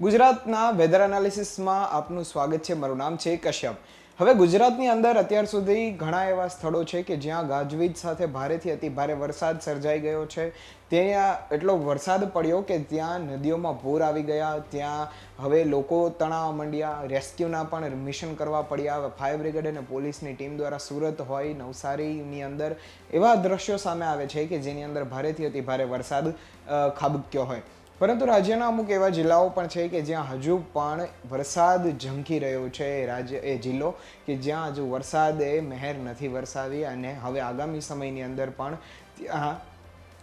ગુજરાતના વેધર એનાલિસિસમાં આપનું સ્વાગત છે. મારું નામ છે કશ્યપ. હવે ગુજરાતની અંદર અત્યાર સુધી ઘણા એવા સ્થળો છે કે જ્યાં ગાજવીજ સાથે ભારેથી અતિ ભારે વરસાદ સર્જાઈ ગયો છે. ત્યાં એટલો વરસાદ પડ્યો કે ત્યાં નદીઓમાં પૂર આવી ગયા. ત્યાં હવે લોકો તણાવ મંડ્યા. રેસ્ક્યુના પણ મિશન કરવા પડ્યા. ફાયર બ્રિગેડ અને પોલીસની ટીમ દ્વારા સુરત હોય, નવસારીની અંદર એવા દ્રશ્યો સામે આવે છે કે જેની અંદર ભારેથી અતિ ભારે વરસાદ ખાબક્યો હોય. પરંતુ રાજ્યના અમુક એવા જિલ્લાઓ પણ છે કે જ્યાં હજુ પણ વરસાદ ઝંખી રહ્યો છે. એ રાજ્ય, એ જિલ્લો કે જ્યાં હજુ વરસાદે મહેર નથી વરસાવી અને હવે આગામી સમયની અંદર પણ ત્યાં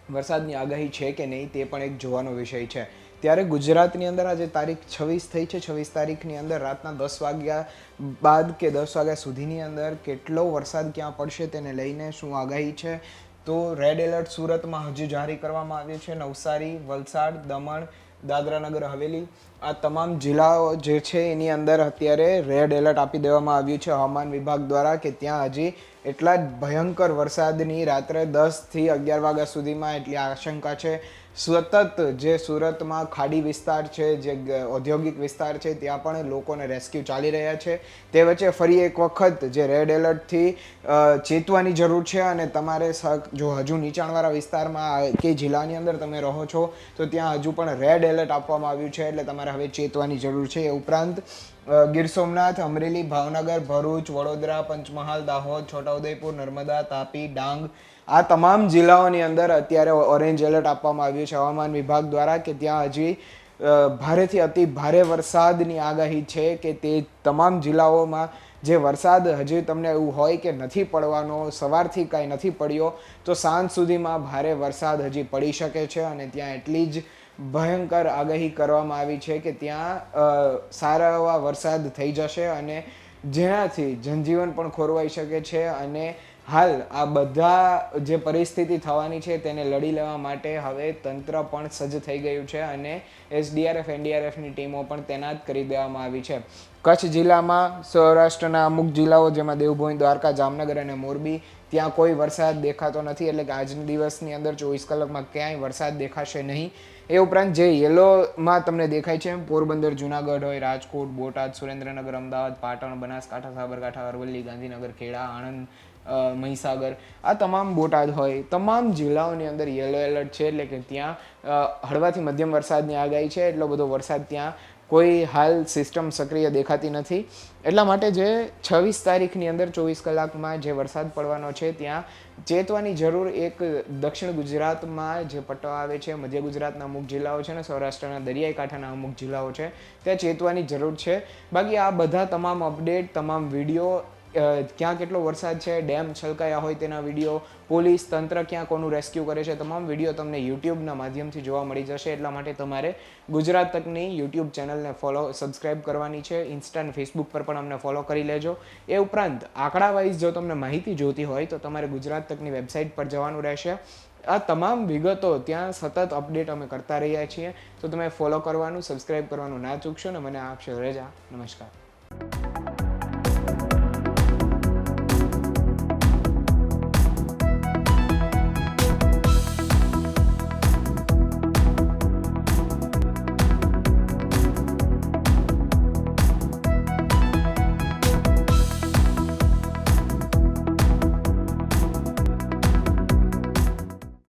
વરસાદની આગાહી છે કે નહીં તે પણ એક જોવાનો વિષય છે. ત્યારે ગુજરાતની અંદર આજે તારીખ છવ્વીસ થઈ છે. છવ્વીસ તારીખની અંદર રાતના દસ વાગ્યા બાદ કે દસ વાગ્યા સુધીની અંદર કેટલો વરસાદ ક્યાં પડશે તેને લઈને શું આગાહી છે? તો રેડ એલર્ટ સુરતમાં હજી જારી કરવામાં આવ્યું છે. નવસારી, વલસાડ, દમણ દાદરા નગર હવેલી આ તમામ જિલ્લાઓ જે છે એની અંદર અત્યારે રેડ એલર્ટ આપી દેવામાં આવ્યું છે. હવામાન વિભાગ દ્વારા કે ત્યાં હજી એટલા જ ભયંકર વરસાદની રાત્રે દસથી અગિયાર વાગ્યા સુધીમાં એટલી આશંકા છે. સતત જે સુરતમાં ખાડી વિસ્તાર છે, જે ઔદ્યોગિક વિસ્તાર છે, ત્યાં પણ લોકોને રેસ્ક્યુ ચાલી રહ્યા છે. તે વચ્ચે ફરી એક વખત જે રેડ એલર્ટથી ચેતવાની જરૂર છે અને તમારે જો હજુ નીચાણવાળા વિસ્તારમાં કે જિલ્લાની અંદર તમે રહો છો, તો ત્યાં હજુ પણ રેડ એલર્ટ આપવામાં આવ્યું છે, એટલે તમારે હવે ચેતવાની જરૂર છે. એ ઉપરાંત ગીર સોમનાથ, અમરેલી, ભાવનગર, ભરૂચ, વડોદરા, પંચમહાલ, દાહોદ, છોટાઉદેપુર, નર્મદા, તાપી, ડાંગ આ તમામ જિલ્લાઓની અંદર અત્યારે ઓરેન્જ એલર્ટ આપવામાં આવ્યું છે. હવામાન વિભાગ દ્વારા કે ત્યાં હજી ભારેથી અતિ ભારે વરસાદની આગાહી છે કે તે તમામ જિલ્લાઓમાં જે વરસાદ હજી તમને એવું હોય કે નથી પડવાનો, સવારથી કાંઈ નથી પડ્યો, તો સાંજ સુધીમાં ભારે વરસાદ હજી પડી શકે છે અને ત્યાં એટલી જ ભયંકર આગાહી કરવામાં આવી છે કે ત્યાં સારા એવા વરસાદ થઈ જશે અને જેનાથી જનજીવન પણ ખોરવાઈ શકે છે અને હાલ આ બધા જે પરિસ્થિતિ થવાની છે તેને લડી લેવા માટે હવે તંત્ર પણ સજ્જ થઈ ગયું છે અને એસડીઆરએફ, એનડીઆરએફની ટીમો પણ તૈનાત કરી દેવામાં આવી છે. કચ્છ જિલ્લામાં સૌરાષ્ટ્રના અમુક જિલ્લાઓ જેમાં દેવભૂમિ દ્વારકા, જામનગર અને મોરબી ત્યાં કોઈ વરસાદ દેખાતો નથી એટલે કે આજના દિવસની અંદર ચોવીસ કલાકમાં ક્યાંય વરસાદ દેખાશે નહીં. એ ઉપરાંત જે યલોમાં તમને દેખાય છે, પોરબંદર, જુનાગઢ હોય, રાજકોટ, બોટાદ, સુરેન્દ્રનગર, અમદાવાદ, પાટણ, બનાસકાંઠા, સાબરકાંઠા, અરવલ્લી, ગાંધીનગર, ખેડા, આણંદ મહીસાગર, આ તમામ બોટાદ હોય, તમામ જિલ્લાઓની અંદર યલો એલર્ટ છે એટલે કે ત્યાં હળવાથી મધ્યમ વરસાદની આગાહી છે, એટલો બધો વરસાદ ત્યાં કોઈ હાલ સિસ્ટમ સક્રિય દેખાતી નથી. એટલા માટે જે છવ્વીસ તારીખની અંદર ચોવીસ કલાકમાં જે વરસાદ પડવાનો છે, ત્યાં ચેતવાની જરૂર એક દક્ષિણ ગુજરાતમાં જે પટ્ટો આવે છે, મધ્ય ગુજરાતના અમુક જિલ્લાઓ છે ને સૌરાષ્ટ્રના દરિયાઈ કાંઠાના અમુક જિલ્લાઓ છે, ત્યાં ચેતવાની જરૂર છે. બાકી આ બધા તમામ અપડેટ, તમામ વીડિયો ક્યાં કેટલો વરસાદ છે, ડેમ છલકાયા હોય તેના વીડિયો, પોલીસ તંત્ર ક્યાં કોનું રેસ્ક્યુ કરે છે, તમામ વીડિયો તમને યુટ્યુબના માધ્યમથી જોવા મળી જશે. એટલા માટે તમારે ગુજરાત તકની યુટ્યુબ ચેનલને ફોલો, સબસ્ક્રાઇબ કરવાની છે. ઇન્સ્ટા અને ફેસબુક પર પણ અમને ફોલો કરી લેજો. એ ઉપરાંત આંકડા વાઇઝ જો તમને માહિતી જોતી હોય તો તમારે ગુજરાત તકની વેબસાઇટ પર જવાનું રહેશે. આ તમામ વિગતો ત્યાં સતત અપડેટ અમે કરતા રહ્યા છીએ. તો તમે ફોલો કરવાનું, સબસ્ક્રાઇબ કરવાનું ના ચૂકશો ને મને આપશો રજા નમસ્કાર.